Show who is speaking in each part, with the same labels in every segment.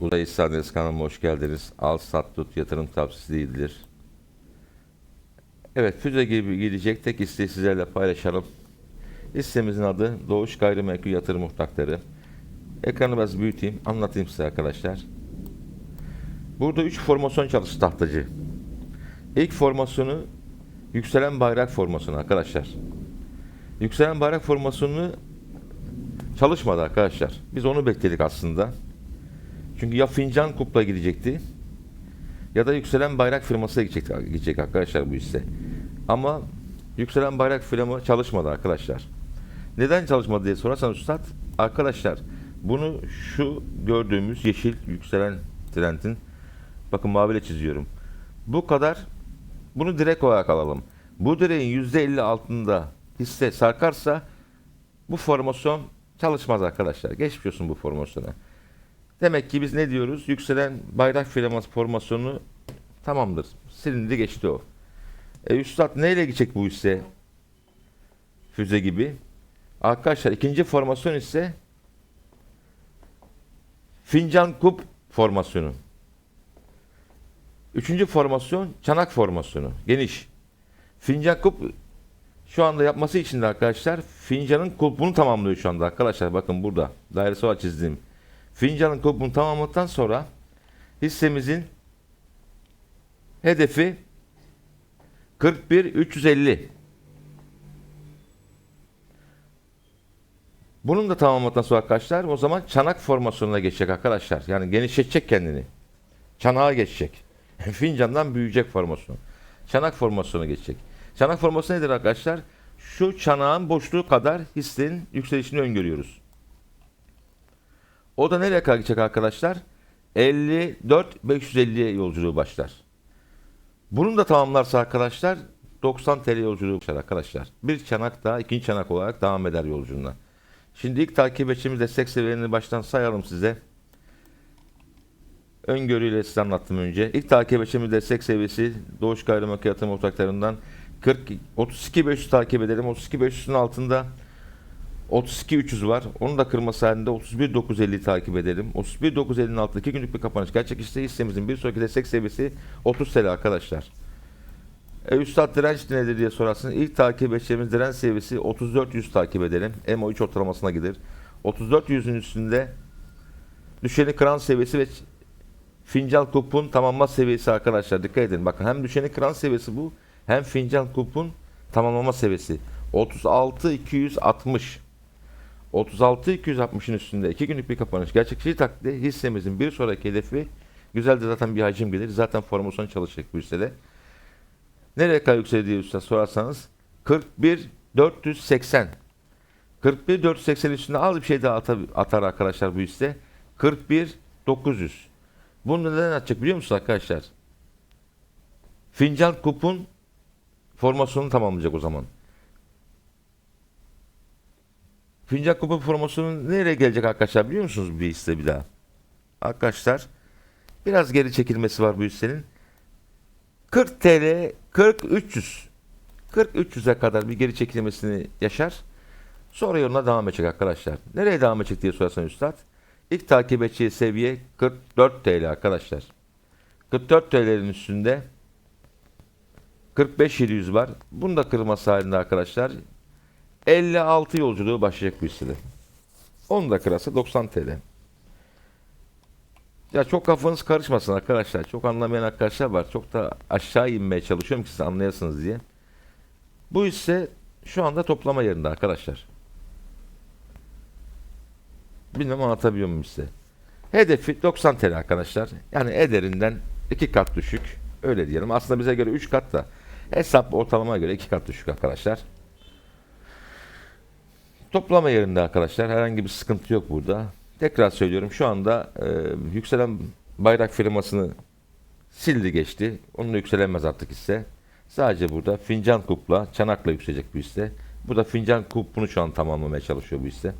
Speaker 1: Uzay İhsanesi kanalıma hoş geldiniz. Al sat tut yatırım tavsiyesi değildir. Evet füze gibi gidecek tek isteği sizlerle paylaşalım. Hissemizin adı Doğuş Gayrimenkul Yatırım Ortakları. Ekranı biraz büyüteyim anlatayım size arkadaşlar. Burada 3 formasyon çalıştı tahtacı. İlk formasyonu yükselen bayrak formasyonu arkadaşlar. Yükselen bayrak formasyonunu çalışmadı arkadaşlar. Biz onu bekledik aslında. Çünkü ya fincan kupla gidecekti ya da yükselen bayrak firması gidecek, gidecek arkadaşlar bu hisse. Ama yükselen bayrak firma çalışmadı arkadaşlar. Neden çalışmadı diye sorarsanız üstad arkadaşlar bunu şu gördüğümüz yeşil yükselen trendin bakın maviyle çiziyorum. Bu kadar bunu direkt olarak alalım. Bu direğin %50 altında hisse sarkarsa bu formasyon çalışmaz arkadaşlar. Geçmiş olsun bu formasyona. Demek ki biz ne diyoruz? Yükselen bayrak firması formasyonu tamamdır. Silindi geçti o. E, Üstad neyle gidecek bu hisse? Füze gibi. Arkadaşlar ikinci formasyon ise fincan kup formasyonu. Üçüncü formasyon çanak formasyonu. Geniş. Fincan kup şu anda yapması için de arkadaşlar fincanın kulpunu tamamlıyor şu anda arkadaşlar. Bakın burada dairesi var çizdiğim. Fincanın kulpunu tamamladıktan sonra hissemizin hedefi 41 350. Bunun da tamamladıktan sonra arkadaşlar o zaman çanak formasyonuna geçecek arkadaşlar. Yani genişletecek kendini. Çanağa geçecek. Fincandan büyüyecek formasyon. Çanak formasyona geçecek. Çanak formasyonu nedir arkadaşlar? Şu çanağın boşluğu kadar hissenin yükselişini öngörüyoruz. O da nereye kadar gidecek arkadaşlar? 54 550'ye yolculuğu başlar. Bunun da tamamlarsa arkadaşlar 90 TL yolculuğu başlar arkadaşlar. Bir çanak daha ikinci çanak olarak devam eder yolculuğuna. Şimdi ilk takip edeceğimiz destek seviyelerini baştan sayalım size. Öngörüyle size anlattım önce. İlk takip edeceğimiz destek seviyesi Doğuş Gayrimenkul Yatırım Ortaklarından 40 32 500 takip edelim. 32 500'ün altında 32 300 var. Onu da kırması halinde 31 950 takip edelim. 31 950'nin altında 2 günlük bir kapanış gerçekleşti. Hissemizin bir sonraki destek seviyesi 30 TL arkadaşlar. E, üstad direnç nedir diye sorarsınız. İlk takip edeceğimiz direnç seviyesi 34 100 takip edelim. MO3 ortalamasına gider. 34 100'ün üstünde düşeni kıran seviyesi ve fincal kupun tamamlama seviyesi arkadaşlar. Dikkat edin. Bakın hem düşeni kıran seviyesi bu hem fincal kupun tamamlama seviyesi. 36 260 36 260'ın üstünde 2 günlük bir kapanış gerçekleştiği takdirde hissemizin bir sonraki hedefi güzel de zaten bir hacim gelir. Zaten formasyon çalışacak bu hissede. Nereye kadar yükselir diye üstad sorarsanız 41 480 41 480 üstünde az bir şey daha atar, atar arkadaşlar bu hisse. 41 900 Bunu neden atacak biliyor musunuz arkadaşlar? Fincan kupun formasyonunu tamamlayacak o zaman. Fincan kupun formasyonu nereye gelecek arkadaşlar biliyor musunuz bir hisse bir daha? Arkadaşlar biraz geri çekilmesi var bu hissenin. 40 TL 40 300 40 300'e kadar bir geri çekilmesini yaşar. Sonra yoluna devam edecek arkadaşlar. Nereye devam edecek diye sorarsan üstad. İlk takip seviye 44 TL arkadaşlar. 44 TL'nin üstünde 45 700 var. Bunu da kırması halinde arkadaşlar 56 yolculuğu başlayacak bu hissede. Onu da kırarsa 90 TL. Ya çok kafanız karışmasın arkadaşlar. Çok anlamayan arkadaşlar var. Çok da aşağı inmeye çalışıyorum ki siz anlayasınız diye. Bu ise şu anda toplama yerinde arkadaşlar. Bilmem anlatabiliyor muyum size. Hedefi 90 TL arkadaşlar. Yani ederinden 2 kat düşük. Öyle diyelim. Aslında bize göre 3 kat da hesap ortalamaya göre 2 kat düşük arkadaşlar. Toplama yerinde arkadaşlar. Herhangi bir sıkıntı yok burada. Tekrar söylüyorum şu anda e, yükselen bayrak firmasını sildi geçti. Onun yükselemez artık hisse. Sadece burada fincan kupla, çanakla yükselecek bu hisse. Burada fincan kupunu şu an tamamlamaya çalışıyor bu hisse.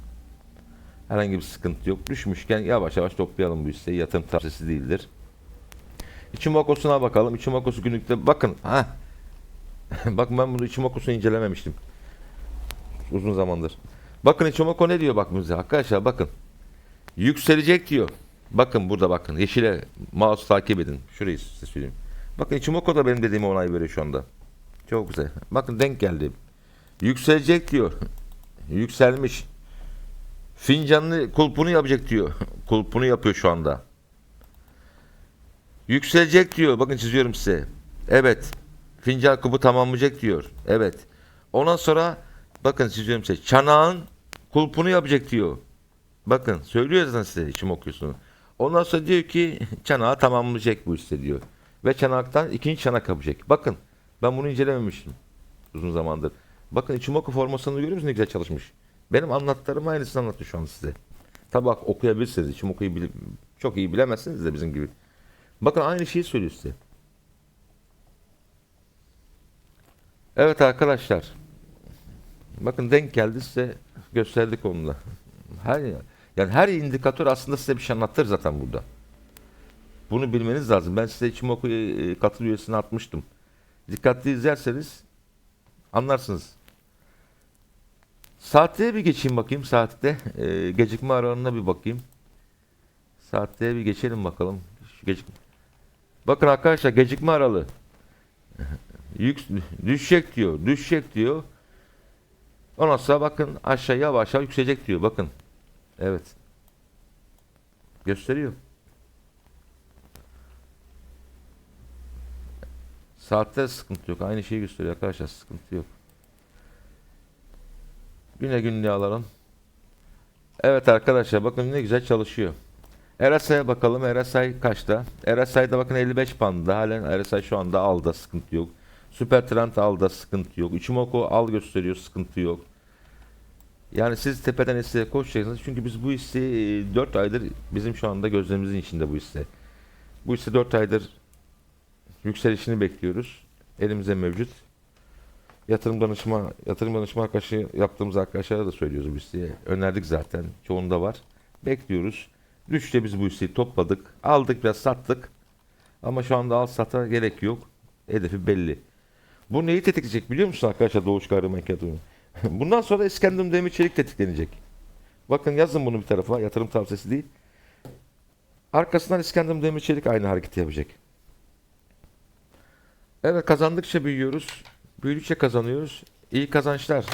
Speaker 1: Herhangi bir sıkıntı yok. Düşmüşken yavaş yavaş toplayalım bu hisseyi. Yatırım tavsiyesi değildir. İçimakosuna bakalım. İçimakosu günlükte bakın. Ha. Bakın ben bunu İçimakosunu incelememiştim. Uzun zamandır. Bakın İçimako ne diyor bak bize. Arkadaşlar bakın. Yükselecek diyor. Bakın burada bakın. Yeşile mouse takip edin. Şurayı size söyleyeyim. Bakın Ichimoku da benim dediğime onay veriyor şu anda. Çok güzel. Bakın denk geldi. Yükselecek diyor. Yükselmiş. Fincanlı kulpunu yapacak diyor. Kulpunu yapıyor şu anda. Yükselecek diyor. Bakın çiziyorum size. Evet. Fincan kubu tamamlayacak diyor. Evet. Ondan sonra bakın çiziyorum size. Çanağın kulpunu yapacak diyor. Bakın söylüyor zaten size içim okuyorsunuz. Ondan sonra diyor ki çanağı tamamlayacak bu işte diyor. Ve çanaktan ikinci çanak yapacak. Bakın ben bunu incelememiştim uzun zamandır. Bakın Ichimoku formasını görüyor musunuz ne güzel çalışmış. Benim anlattıklarım aynısını anlattı şu an size. Tabi bak okuyabilirsiniz. Ichimoku'yu bile- çok iyi bilemezsiniz de bizim gibi. Bakın aynı şeyi söylüyor size. Evet arkadaşlar. Bakın denk geldi size gösterdik onunla. Her yani her indikatör aslında size bir şey anlatır zaten burada. Bunu bilmeniz lazım. Ben size Ichimoku'yu e, katıl üyesine atmıştım. Dikkatli izlerseniz anlarsınız. Saatliğe bir geçeyim bakayım saatte. E, gecikme aralığına bir bakayım. Saatliğe bir geçelim bakalım. Şu gecik... Bakın arkadaşlar gecikme aralığı. Yük, düşecek diyor. Düşecek diyor. Ondan sonra bakın aşağı yavaş yavaş yükselecek diyor. Bakın. Evet. Gösteriyor. Saatte sıkıntı yok. Aynı şeyi gösteriyor arkadaşlar. Sıkıntı yok. Güne günlüğü alalım. Evet arkadaşlar bakın ne güzel çalışıyor. RSI'ye bakalım. RSI kaçta? RSI'da bakın 55 panda. Halen RSI şu anda alda sıkıntı yok. Süper Trend alda sıkıntı yok. Ichimoku al gösteriyor sıkıntı yok. Yani siz tepeden hisseye koşacaksınız. Çünkü biz bu hisseyi 4 aydır bizim şu anda gözlerimizin içinde bu hisse. Bu hisse 4 aydır yükselişini bekliyoruz. Elimizde mevcut. Yatırım danışma yatırım danışma arkadaşı yaptığımız arkadaşlara da söylüyoruz bu hisseyi. Önerdik zaten. Çoğunda var. Bekliyoruz. Düşte biz bu hisseyi topladık. Aldık biraz sattık. Ama şu anda al sata gerek yok. Hedefi belli. Bu neyi tetikleyecek biliyor musun arkadaşlar Doğuş Gayrimenkul Yatırımı? Bundan sonra İskenderun Demir Çelik tetiklenecek. Bakın yazın bunu bir tarafa. Yatırım tavsiyesi değil. Arkasından İskenderun Demir Çelik aynı hareketi yapacak. Evet kazandıkça büyüyoruz. Büyüdükçe kazanıyoruz. İyi kazançlar